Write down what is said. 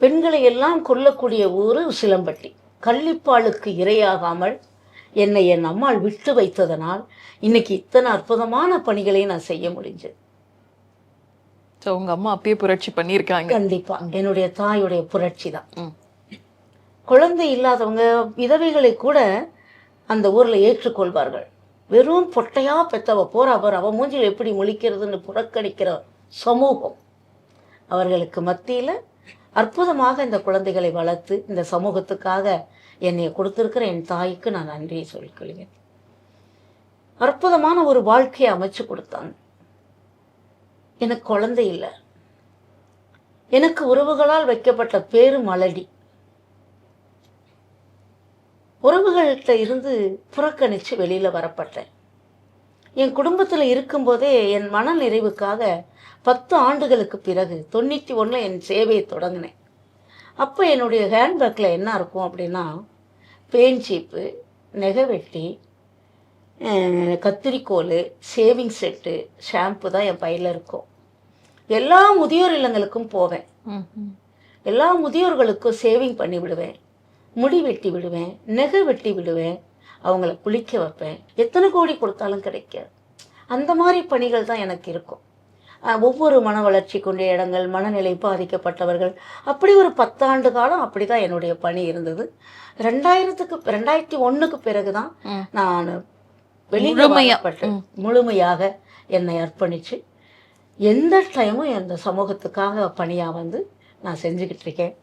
பெண்களை எல்லாம் கொல்லக்கூடிய ஊர் சிலம்பட்டி. கள்ளிப்பாலுக்கு இரையாகாமல் என்னை என் அம்மாள் விட்டு வைத்ததனால் இன்னைக்கு இத்தனை அற்புதமான பணிகளை நான் செய்ய முடிஞ்சது. ஸோ உங்க அம்மா அப்பயே புரட்சி பண்ணியிருக்காங்க. கண்டிப்பா. என்னுடைய தாயுடைய புரட்சி தான். குழந்தை இல்லாதவங்க விதவைகளை கூட அந்த ஊர்ல ஏற்றுக்கொள்வார்கள். வெறும் பொட்டையா பெத்தவ போறா போற அவ மூஞ்சில் எப்படி முழிக்கிறதுன்னு புறக்கணிக்கிற சமூகம் அவர்களுக்கு மத்தியில அற்புதமாக இந்த குழந்தைகளை வளர்த்து இந்த சமூகத்துக்காக என்னை கொடுத்திருக்கிற என் தாய்க்கு நான் நன்றியை சொல்லிக்கொள்கிறேன். அற்புதமான ஒரு வாழ்க்கையை அமைச்சு கொடுத்தாங்க எனக்கு குழந்தை இல்லை. எனக்கு உறவுகளால் வைக்கப்பட்ட பேரு மலடி. உறவுகள்கிட்ட இருந்து புறக்கணிச்சு வெளியில வரப்பட்டேன். என் குடும்பத்தில் இருக்கும்போதே என் மன நிறைவுக்காக பத்து ஆண்டுகளுக்கு பிறகு தொண்ணூற்றி ஒன்றில் என் சேவையை தொடங்கினேன். அப்போ என்னுடைய ஹேண்ட்பேக்கில் என்ன இருக்கும் அப்படின்னா பேன் சீப்பு நெகவெட்டி கத்திரிக்கோல் சேவிங் செட்டு ஷாம்பு தான் என் பையில் இருக்கும். எல்லா முதியோர் இல்லங்களுக்கும் போவேன். எல்லா முதியோர்களுக்கும் சேவிங் பண்ணி விடுவேன். முடி வெட்டி விடுவேன். நெகை வெட்டி விடுவேன். அவங்கள குளிக்க வைப்பேன். எத்தனை கோடி கொடுத்தாலும் கிடைக்காது. அந்த மாதிரி பணிகள் தான் எனக்கு இருக்கும். ஒவ்வொரு மன வளர்ச்சி கொண்ட இடங்கள் மனநிலை பாதிக்கப்பட்டவர்கள் அப்படி ஒரு பத்தாண்டு காலம் அப்படி தான் என்னுடைய பணி இருந்தது. ரெண்டாயிரத்துக்கு ரெண்டாயிரத்தி ஒன்றுக்கு பிறகு தான். நான் வெளியில் முழுமையா. வரப்பட்டு முழுமையாக என்னை அர்ப்பணித்து எந்த டைமும் இந்த சமூகத்துக்காக பணியாக வந்து நான் செஞ்சுக்கிட்டு இருக்கேன்.